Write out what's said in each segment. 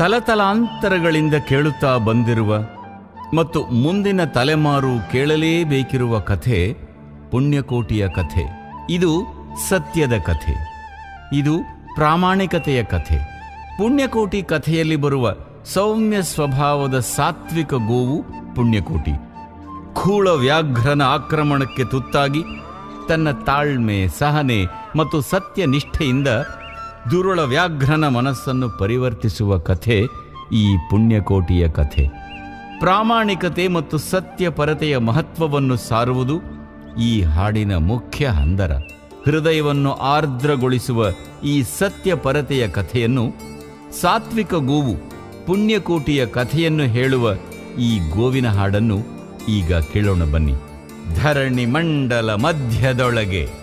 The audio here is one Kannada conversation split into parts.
ತಲತಲಾಂತರಗಳಿಂದ ಕೇಳುತ್ತಾ ಬಂದಿರುವ ಮತ್ತು ಮುಂದಿನ ತಲೆಮಾರು ಕೇಳಲೇಬೇಕಿರುವ ಕಥೆ ಪುಣ್ಯಕೋಟಿಯ ಕಥೆ. ಇದು ಸತ್ಯದ ಕಥೆ. ಇದು ಪ್ರಾಮಾಣಿಕತೆಯ ಕಥೆ. ಪುಣ್ಯಕೋಟಿ ಕಥೆಯಲ್ಲಿ ಬರುವ ಸೌಮ್ಯ ಸ್ವಭಾವದ ಸಾತ್ವಿಕ ಗೋವು ಪುಣ್ಯಕೋಟಿ. ಖೂಳ ವ್ಯಾಘ್ರನ ಆಕ್ರಮಣಕ್ಕೆ ತುತ್ತಾಗಿ ತನ್ನ ತಾಳ್ಮೆ, ಸಹನೆ ಮತ್ತು ಸತ್ಯ ನಿಷ್ಠೆಯಿಂದ ದುರುಳ ವ್ಯಾಘ್ರನ ಮನಸ್ಸನ್ನು ಪರಿವರ್ತಿಸುವ ಕಥೆ ಈ ಪುಣ್ಯಕೋಟಿಯ ಕಥೆ. ಪ್ರಾಮಾಣಿಕತೆ ಮತ್ತು ಸತ್ಯಪರತೆಯ ಮಹತ್ವವನ್ನು ಸಾರುವುದು ಈ ಹಾಡಿನ ಮುಖ್ಯ ಹಂದರ ಹೃದಯವನ್ನು ಆರ್ದ್ರಗೊಳಿಸುವ ಈ ಸತ್ಯಪರತೆಯ ಕಥೆಯನ್ನು ಸಾತ್ವಿಕ ಗೋವು ಪುಣ್ಯಕೋಟಿಯ ಕಥೆಯನ್ನು ಹೇಳುವ ಈ ಗೋವಿನ ಹಾಡನ್ನು ಈಗ ಕೇಳೋಣ ಬನ್ನಿ. ಧರಣಿ ಮಂಡಲ ಮಧ್ಯದೊಳಗೆ.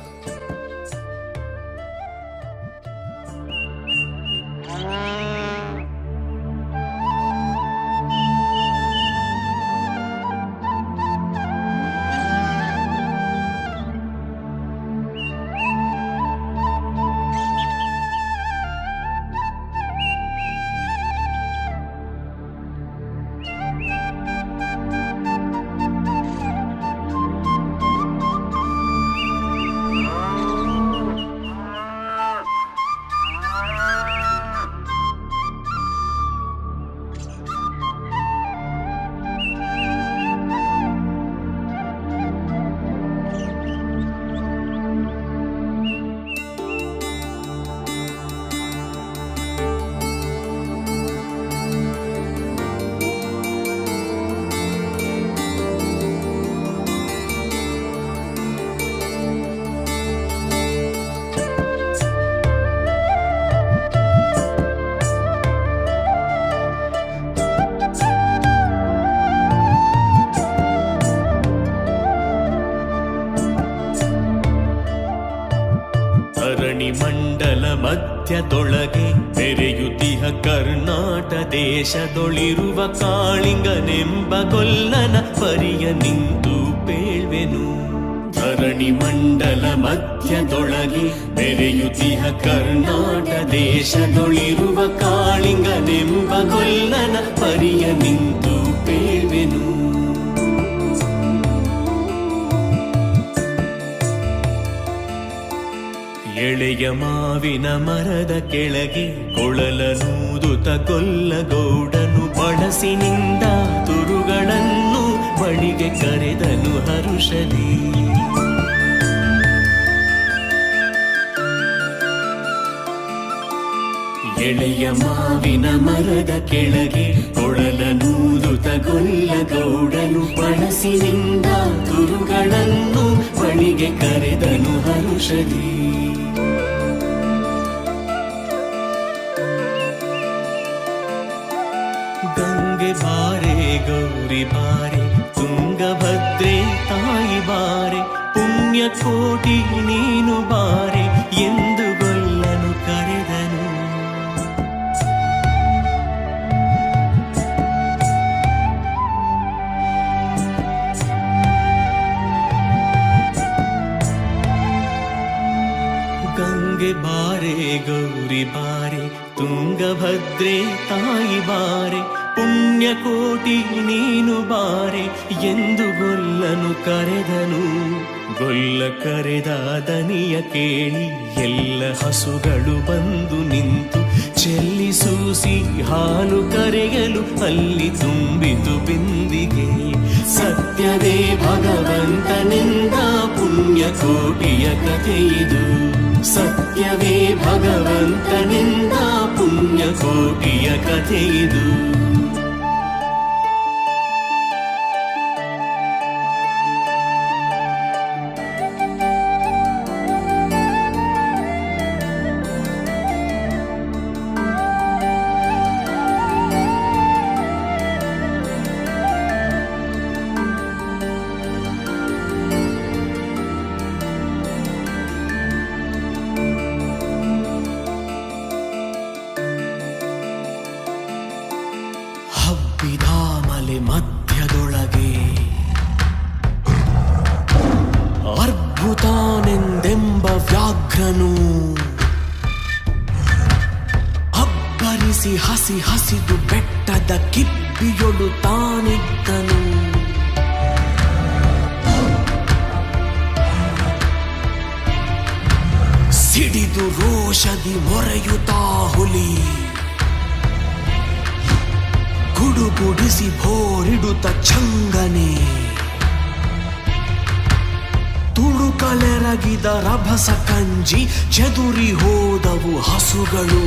ದೇಶದೊಳಿರುವ ಕಾಳಿಂಗನೆಂಬ ಕೊಲ್ಲನ ಪರಿಯ ನಿಂತು ಪೇಳ್ವೆನು. ಧರಣಿ ಮಂಡಲ ಮಧ್ಯದೊಳಗೆ ಬೆರೆಯುತಿಹ ಕರ್ನಾಟ ದೇಶದೊಳಿರುವ ಕಾಳಿಂಗನೆಂಬ ಕೊಲ್ಲನ ಪರಿಯ ನಿಂತು ಪೇಳ್ವೆನು. ಎಳೆಯ ಮಾವಿನ ಮರದ ಕೆಳಗೆ ಕೊಳಲನೂದುತ ಕೊಲ್ಲಗೌಡನು ಬಳಸಿನಿಂದ ತುರುಗಳನ್ನು ಬಳಿಗೆ ಕರೆದನು ಹರುಷದಿ ಎಳೆಯ ಮಾವಿನ ಮರದ ಕೆಳಗೆ ಕೊಳಲನೂದುತಗೊಲ್ಲ ಗೌಡನು ಬಳಸಿನಿಂದ ತುರುಗಳನ್ನು ಬಳಿಗೆ ಕರೆದನು ಹರುಷದಿ ಬಾರೆ ಗೌರಿ ಬಾರೆ ತುಂಗಭದ್ರೆ ತಾಯಿ ಬಾರೆ ಪುಣ್ಯ ಕೋಟಿ ನೀನು ಬಾರೆ ಎಂದು ಗೊಲ್ಲನು ಕರೆದನು ಗಂಗೆ ಬಾರೆ ಗೌರಿ ಬಾರೆ ತುಂಗಭದ್ರೆ ತಾಯಿ ಬಾರೆ ಪುಣ್ಯ ಕೋಟಿ ನೀನು ಬಾರೆ ಎಂದು ಗೊಲ್ಲನು ಕರೆದನು. ಗೊಲ್ಲ ಕರೆದ ದನಿಯ ಕೇಳಿ ಎಲ್ಲ ಹಸುಗಳು ಬಂದು ನಿಂತು ಚೆಲ್ಲಿ ಸೂಸಿ ಹಾಲು ಕರೆಯಲು ಅಲ್ಲಿ ತುಂಬಿತು ಬಿಂದಿಗೆ. ಸತ್ಯದೇ ಭಗವಂತನಿಂದ ಪುಣ್ಯ ಕೋಟಿಯ ಕಥೆಯಿದು ಸತ್ಯವೇ ಭಗವಂತನಿಂದ ಪುಣ್ಯ ಕೋಟಿಯ ಕಥೆಯಿದು ಸಿಡಿದು ರೋಷದಿ ಮೊರೆಯುತ್ತಾ ಹುಲಿ. ಗುಡುಗುಡಿಸಿ ಭೋರಿಡುತ್ತ ಚಂಗನೆ ತುಳುಕಲೆರಗಿದ ರಭಸ ಕಂಜಿ ಚದುರಿ ಹೋದವು ಹಸುಗಳು.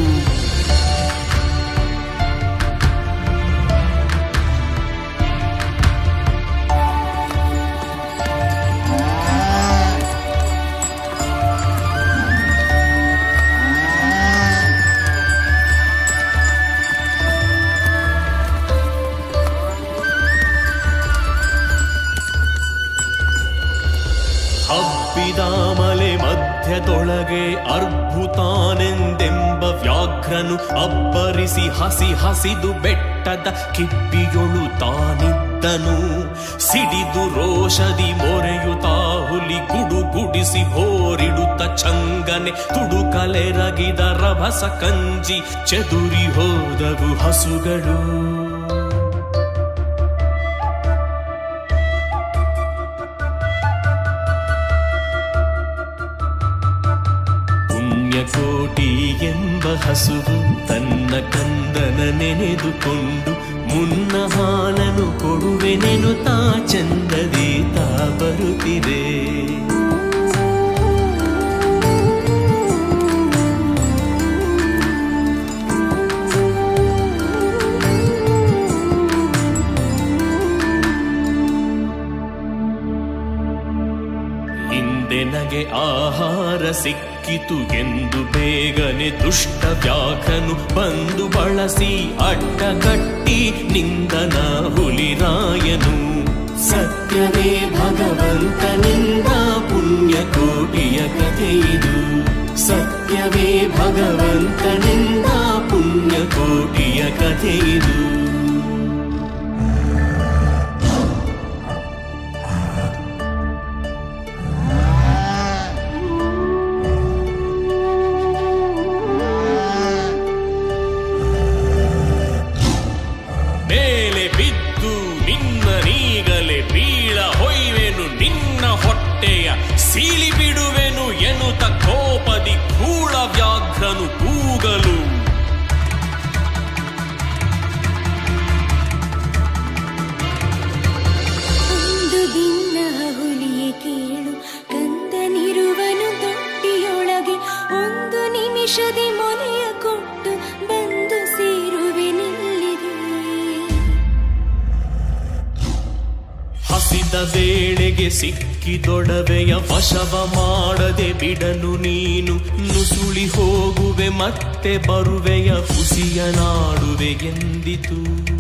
ಮಧ್ಯದೊಳಗೆ ಅರ್ಭುತಾನೆಂದೆಂಬ ವ್ಯಾಘ್ರನು ಅಬ್ಬರಿಸಿ ಹಸಿ ಹಸಿದು ಬೆಟ್ಟದ ಕಿಪ್ಪಿಯೊಳು ತಾನಿದ್ದನು. ಸಿಡಿದು ರೋಷದಿ ಮೊರೆಯುತ್ತಾ ಹುಲಿ ಗುಡುಗುಡಿಸಿ ಹೋರಿಡುತ್ತ ಚಂಗನೆ ತುಡುಕಲೆರಗಿದ ರಭಸ ಕಂಜಿ ಚದುರಿ ಹೋದವು ಹಸುಗಳು. ಪುಣ್ಯಕೋಟಿ ಎಂಬ ಹಸುವು ತನ್ನ ಕಂದನ ನೆನೆದುಕೊಂಡು ಮುನ್ನ ಹಾಲನು ಕೊಡುವೆನೆನು ತಾ ಚಂದದಿ ತಾ ಬರುತ್ತಿದೆ. ಹಿಂದೆ ನಗೆ ಆಹಾರ ಸಿಕ್ಕಿತು ಎಂದು ಬೇಗನೆ ದುಷ್ಟ ವ್ಯಾಘ್ರನು ಬಂದು ಬಳಸಿ ಅಡ್ಡಗಟ್ಟಿ ನಿಂದನ ಹುಲಿರಾಯನು ಸತ್ಯವೇ ಭಗವಂತನಿಂದ ಪುಣ್ಯ ಕೋಟಿಯ ಕಥೆಯಿದು ಸತ್ಯವೇ ಭಗವಂತನಿಂದ ಪುಣ್ಯ ಕೋಟಿಯ ಕಥೆಯಿದು ವೇಳೆಗೆ ಸಿಕ್ಕಿದೊಡವೆಯ ವಶವ ಮಾಡದೆ ಬಿಡನು ನೀನು. ನುಸುಳಿ ಹೋಗುವೆ ಮತ್ತೆ ಬರುವೆಯ ಕುಸಿಯ ನಾಡುವೆ ಎಂದಿತು.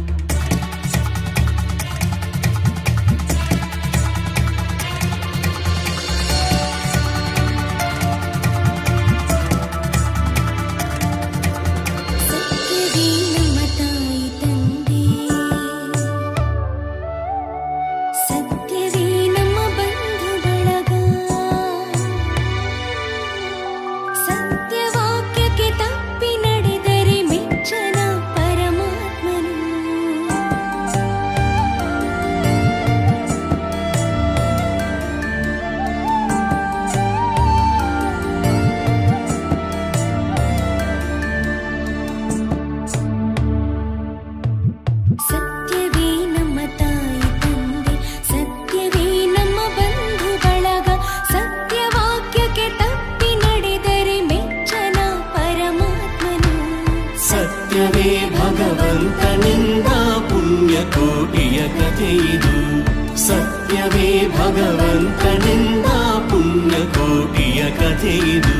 ಕೋಟಿಯ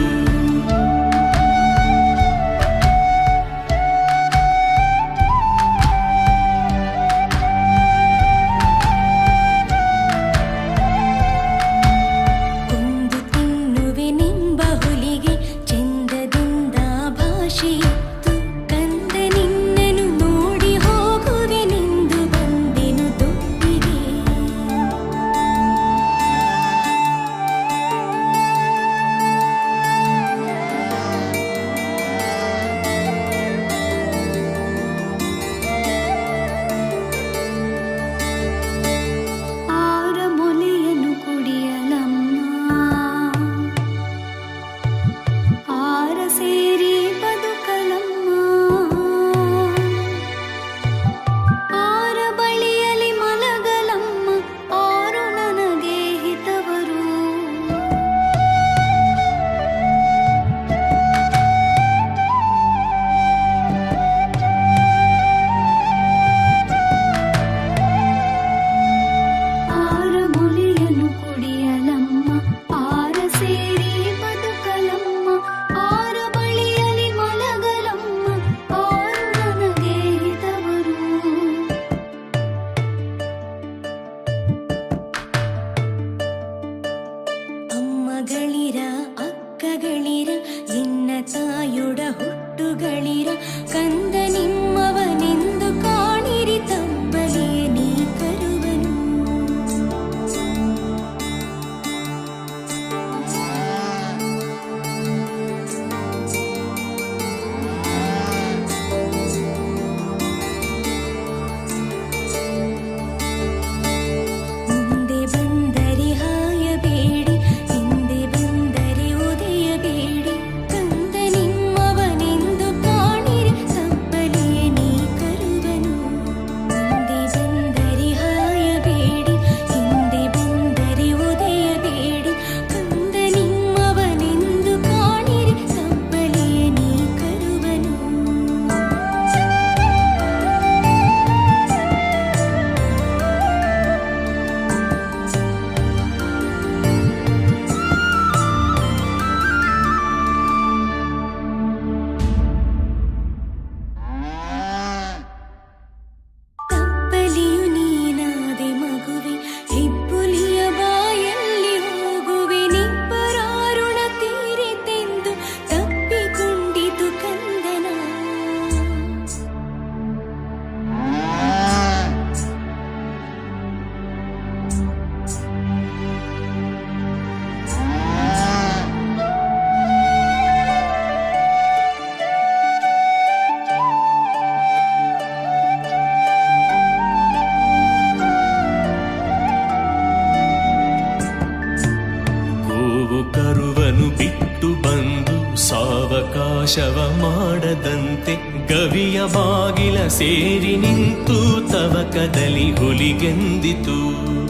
ಸಾವಕಾಶವ ಮಾಡದಂತೆ ಗವಿಯ ಬಾಗಿಲ ಸೇರಿ ನಿಂತು ತವಕದಲ್ಲಿ ಹುಲಿಗೆಂದಿತು.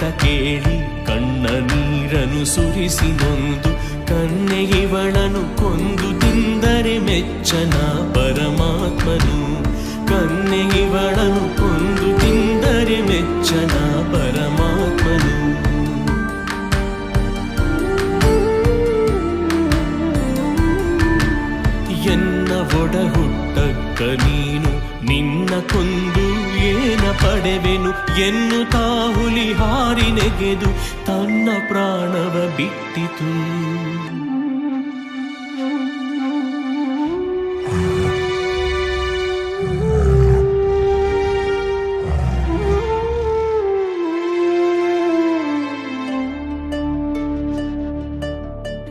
ಮಾತ ಕೇಳಿ ಕಣ್ಣ ನೀರನು ಸುರಿಸಿ ನೊಂದು ಕನ್ನೆಗಿವಳನು ಕೊಂದು ತಿಂದರೆ ಮೆಚ್ಚನ ಪರಮಾತ್ಮನು. ಕನ್ನೆಗಿವಳನು ಕೊಂದು ತಿಂದರೆ ಮೆಚ್ಚನ ಪರಮಾತ್ಮನು. ಎನ್ನ ಒಡ ಹುಟ್ಟಕ್ಕ ನೀನು ನಿನ್ನ ಕೊಂದು ಪಡೆವೆನು ಎನ್ನು ತಾಹುಲಿ ಹಾರಿ ನೆಗೆದು ತನ್ನ ಪ್ರಾಣವ ಬಿಟ್ಟಿತು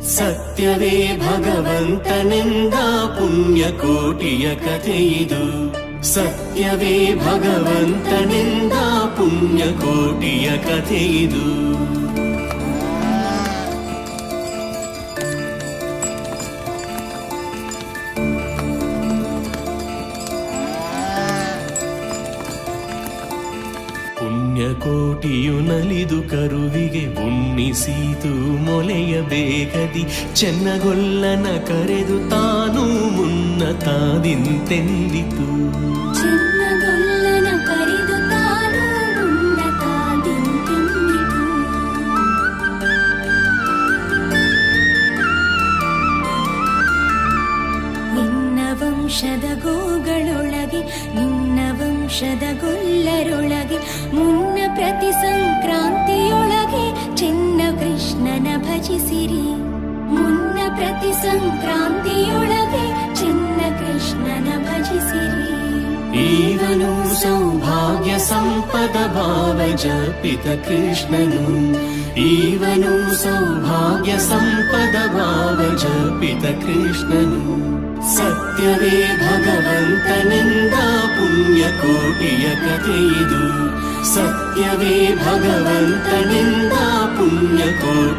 ಸತ್ಯವೇ ಭಗವಂತನೆಂದ ಪುಣ್ಯಕೋಟಿಯ ಕಥೆಯಿದು ಸತ್ಯವೇ ಭಗವಂತನೆಂದ ಪುಣ್ಯಕೋಟಿಯ ಕಥೆಯಿದು ಪುಣ್ಯಕೋಟಿಯು ನಲಿದು ಕರುವಿಗೆ ಉಣ್ಣಿಸೀತು ಮೊಲೆಯ ಬೇಗದಿ. ಚೆನ್ನಗೊಲ್ಲನ ಕರೆದು ತಾನು ಮುನ್ನ ತಾದಿಂತೆಂದಿತು ವಂಶದ ಗೋಗಳೊಳಗೆ, ನಿನ್ನ ವಂಶದ ಗೊಲ್ಲರೊಳಗೆ, ಮುನ್ನ ಪ್ರತಿ ಸಂಕ್ರಾಂತಿಯೊಳಗೆ ಚಿನ್ನ ಕೃಷ್ಣನ ಭಜಿಸಿರಿ. ಮುನ್ನ ಪ್ರತಿ ಸಂಕ್ರಾಂತಿಯೊಳಗೆ ಚಿನ್ನ ಕೃಷ್ಣನ ಭಜಿಸಿರಿ. ఈవను సౌభాగ్య సంపద భావ జపిత కృష్ణను इवनुसौभाग्यसम्पदभाव च पितकृष्णनु इवनुसौभाग्यसम्पदभाव च पितकृष्णनु सत्यवे भगवन्तनन्दा पुण्यकोटियकथयु सत्यवे भगवन्तनन्दा पुण्यकोटियकथयु